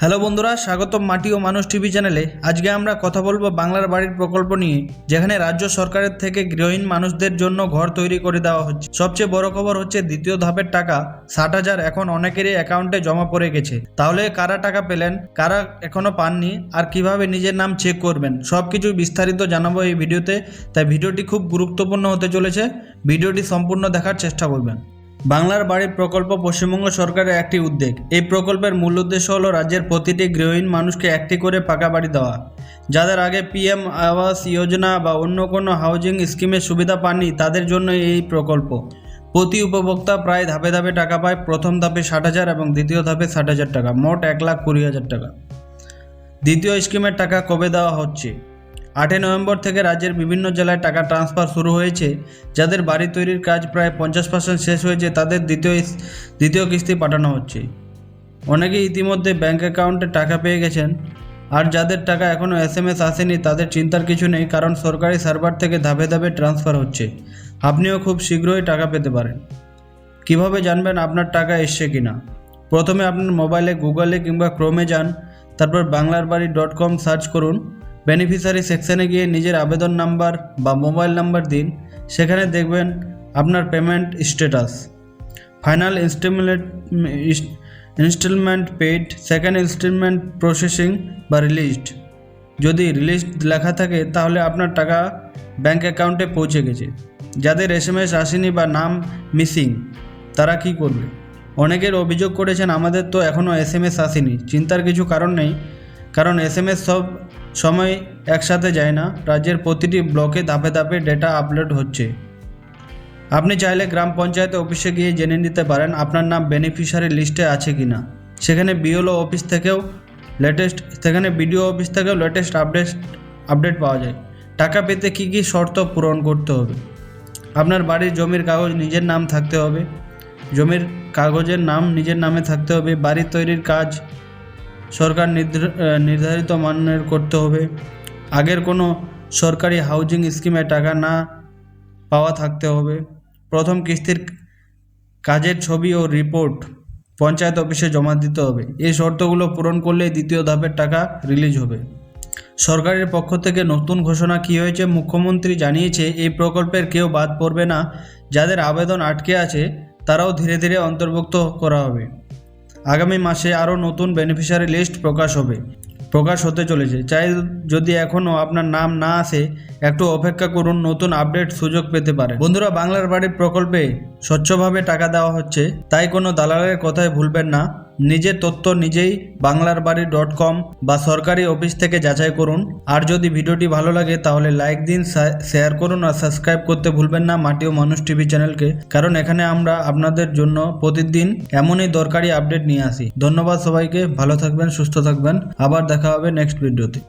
Hello বন্ধুরা, স্বাগতম মাটি ও মানুষ টিভি চ্যানেলে। আজকে আমরা কথা বলব বাংলার বাড়ির প্রকল্প নিয়ে, যেখানে রাজ্য সরকারের থেকে গৃহহীন মানুষদের জন্য ঘর তৈরি করে দেওয়া হচ্ছে। সবচেয়ে বড় খবর হচ্ছে, দ্বিতীয় ধাপের টাকা ষাট হাজার এখন অনেকেরই অ্যাকাউন্টে জমা পড়ে গেছে। তাহলে কারা টাকা পেলেন, কারা এখনও পাননি, আর কীভাবে নিজের নাম চেক করবেন? সব কিছু বিস্তারিত জানাব এই ভিডিওতে, তাই ভিডিওটি খুব গুরুত্বপূর্ণ হতে চলেছে। ভিডিওটি সম্পূর্ণ দেখার চেষ্টা করবেন। বাংলার বাড়ির প্রকল্প পশ্চিমবঙ্গ সরকারের একটি উদ্যোগ। এই প্রকল্পের মূল উদ্দেশ্য হলো রাজ্যের প্রতিটি গৃহহীন মানুষকে একটি করে পাকা বাড়ি দেওয়া। যাদের আগে পিএম আবাস যোজনা বা অন্য কোনো হাউজিং স্কিমের সুবিধা পাননি, তাদের জন্য এই প্রকল্প। প্রতি উপভোক্তা প্রায় ধাপে ধাপে টাকা পায়, প্রথম ধাপে ষাট হাজার এবং দ্বিতীয় ধাপে ষাট হাজার টাকা, মোট এক লাখ কুড়ি হাজার টাকা। দ্বিতীয় স্কিমের টাকা কবে দেওয়া হচ্ছে? আটই নভেম্বর থেকে রাজ্যের বিভিন্ন জেলায় টাকা ট্রান্সফার শুরু হয়েছে, যাদের বাড়ি তৈরির কাজ প্রায় পঞ্চাশ পার্সেন্ট শেষ হয়েছে, তাদের দ্বিতীয় দ্বিতীয় কিস্তি পাঠানো হচ্ছে। অনেকেই ইতিমধ্যে ব্যাঙ্ক অ্যাকাউন্টে টাকা পেয়ে গেছেন, আর যাদের টাকা এখনও এস এম এস আসেনি, তাদের চিন্তার কিছু নেই, কারণ সরকারি সার্ভার থেকে ধাপে ধাপে ট্রান্সফার হচ্ছে। আপনিও খুব শীঘ্রই টাকা পেতে পারেন। কীভাবে জানবেন আপনার টাকা এসছে কিনা? প্রথমে আপনার মোবাইলে, গুগলে কিংবা ক্রোমে যান, তারপর বাংলার বাড়ি ডট কম সার্চ করুন। বেনিফিশিয়ারি সেকশানে গিয়ে নিজের আবেদন নাম্বার বা মোবাইল নাম্বার দিন। সেখানে দেখবেন আপনার payment status final instalment instalment paid second instalment processing বা রিলিজড যদি রিলিজ লেখা থাকে, তাহলে আপনার টাকা ব্যাঙ্ক অ্যাকাউন্টে পৌঁছে গেছে। যাদের এস এম এস আসেনি বা নাম মিসিং তারা কি করবে? অনেকের অভিযোগ করেছেন, আমাদের তো এখনও এস এম এস আসেনি। চিন্তার কিছু কারণ নেই। কারণ এস এম এস সব সময় একসাথে যায় না। রাজ্যের প্রতিটি ব্লকে ধাপে ধাপে ডেটা আপলোড হচ্ছে। আপনি চাইলে গ্রাম পঞ্চায়েত অফিসে গিয়ে জেনে নিতে পারেন আপনার নাম বেনিফিশিয়ারি লিস্টে আছে কি না সেখানে বিওলো অফিস থেকেও লেটেস্ট সেখানে বিডিও অফিস থেকেও লেটেস্ট আপডেট আপডেট পাওয়া যায়। টাকা পেতে কী কী শর্ত পূরণ করতে হবে? আপনার বাড়ির জমির কাগজ নিজের নাম থাকতে হবে। জমির কাগজের নাম নিজের নামে থাকতে হবে। বাড়ি তৈরির কাজ সরকার নির্ধারিত মানের করতে হবে। আগের কোনো সরকারি হাউজিং স্কিমে টাকা না পাওয়া থাকতে হবে। প্রথম কিস্তির কাজের ছবি ও রিপোর্ট পঞ্চায়েত অফিসে জমা দিতে হবে। এই শর্তগুলো পূরণ করলেই দ্বিতীয় ধাপের টাকা রিলিজ হবে। সরকারের পক্ষ থেকে নতুন ঘোষণা কী হয়েছে মুখ্যমন্ত্রী জানিয়েছে, এই প্রকল্পের কেউ বাদ পড়বে না। যাদের আবেদন আটকে আছে, তারাও ধীরে ধীরে অন্তর্ভুক্ত করা হবে। আগামী মাসে আরও নতুন বেনিফিশিয়ারি লিস্ট প্রকাশ হবে। প্রকাশ হতে চলেছে। চাই যদি এখনও আপনার নাম না আসে, একটু অপেক্ষা করুন, নতুন আপডেট সুযোগ পেতে পারে বন্ধুরা, বাংলার বাড়ির প্রকল্পে স্বচ্ছভাবে টাকা দেওয়া হচ্ছে, তাই কোনো দালালের কথায় ভুলবেন না। নিজের তথ্য নিজেই বাংলার বাড়ি ডট কম বা সরকারি অফিস থেকে যাচাই করুন। আর যদি ভিডিওটি ভালো লাগে, তাহলে লাইক দিন শেয়ার করুন আর সাবস্ক্রাইব করতে ভুলবেন না মাটি ও মানুষ টিভি চ্যানেলকে। কারণ এখানে আমরা আপনাদের জন্য প্রতিদিন এমনই দরকারি আপডেট নিয়ে আসি। ধন্যবাদ সবাইকে, ভালো থাকবেন, সুস্থ থাকবেন। আবার দেখা হবে নেক্সট ভিডিওতে